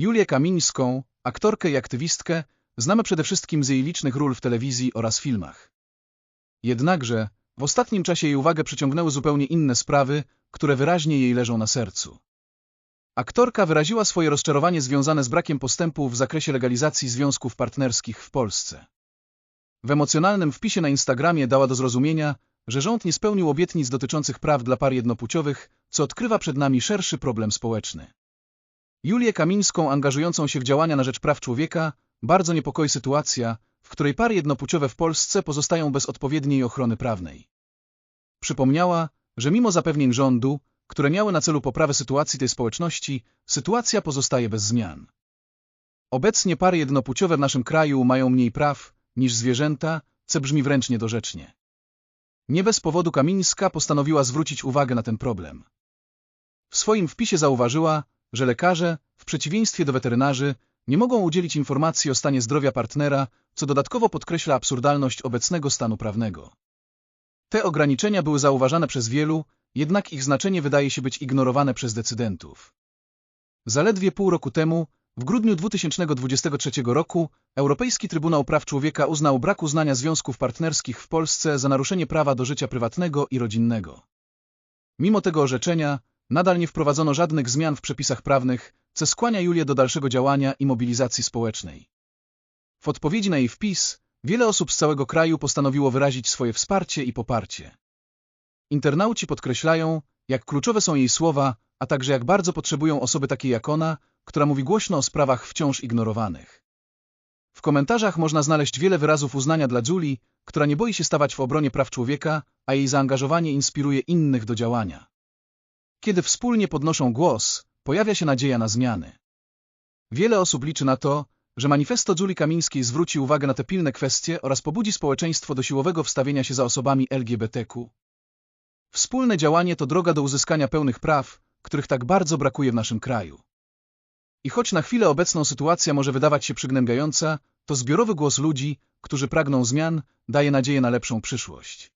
Julię Kamińską, aktorkę i aktywistkę, znamy przede wszystkim z jej licznych ról w telewizji oraz filmach. Jednakże w ostatnim czasie jej uwagę przyciągnęły zupełnie inne sprawy, które wyraźnie jej leżą na sercu. Aktorka wyraziła swoje rozczarowanie związane z brakiem postępu w zakresie legalizacji związków partnerskich w Polsce. W emocjonalnym wpisie na Instagramie dała do zrozumienia, że rząd nie spełnił obietnic dotyczących praw dla par jednopłciowych, co odkrywa przed nami szerszy problem społeczny. Julię Kamińską angażującą się w działania na rzecz praw człowieka bardzo niepokoi sytuacja, w której pary jednopłciowe w Polsce pozostają bez odpowiedniej ochrony prawnej. Przypomniała, że mimo zapewnień rządu, które miały na celu poprawę sytuacji tej społeczności, sytuacja pozostaje bez zmian. Obecnie pary jednopłciowe w naszym kraju mają mniej praw niż zwierzęta, co brzmi wręcz niedorzecznie. Nie bez powodu Kamińska postanowiła zwrócić uwagę na ten problem. W swoim wpisie zauważyła, że lekarze, w przeciwieństwie do weterynarzy, nie mogą udzielić informacji o stanie zdrowia partnera, co dodatkowo podkreśla absurdalność obecnego stanu prawnego. Te ograniczenia były zauważane przez wielu, jednak ich znaczenie wydaje się być ignorowane przez decydentów. Zaledwie pół roku temu, w grudniu 2023 roku, Europejski Trybunał Praw Człowieka uznał brak uznania związków partnerskich w Polsce za naruszenie prawa do życia prywatnego i rodzinnego. Mimo tego orzeczenia, nadal nie wprowadzono żadnych zmian w przepisach prawnych, co skłania Julię do dalszego działania i mobilizacji społecznej. W odpowiedzi na jej wpis, wiele osób z całego kraju postanowiło wyrazić swoje wsparcie i poparcie. Internauci podkreślają, jak kluczowe są jej słowa, a także jak bardzo potrzebują osoby takiej jak ona, która mówi głośno o sprawach wciąż ignorowanych. W komentarzach można znaleźć wiele wyrazów uznania dla Julie, która nie boi się stawać w obronie praw człowieka, a jej zaangażowanie inspiruje innych do działania. Kiedy wspólnie podnoszą głos, pojawia się nadzieja na zmiany. Wiele osób liczy na to, że manifesto Julii Kamińskiej zwróci uwagę na te pilne kwestie oraz pobudzi społeczeństwo do siłowego wstawienia się za osobami LGBTQ. Wspólne działanie to droga do uzyskania pełnych praw, których tak bardzo brakuje w naszym kraju. I choć na chwilę obecną sytuacja może wydawać się przygnębiająca, to zbiorowy głos ludzi, którzy pragną zmian, daje nadzieję na lepszą przyszłość.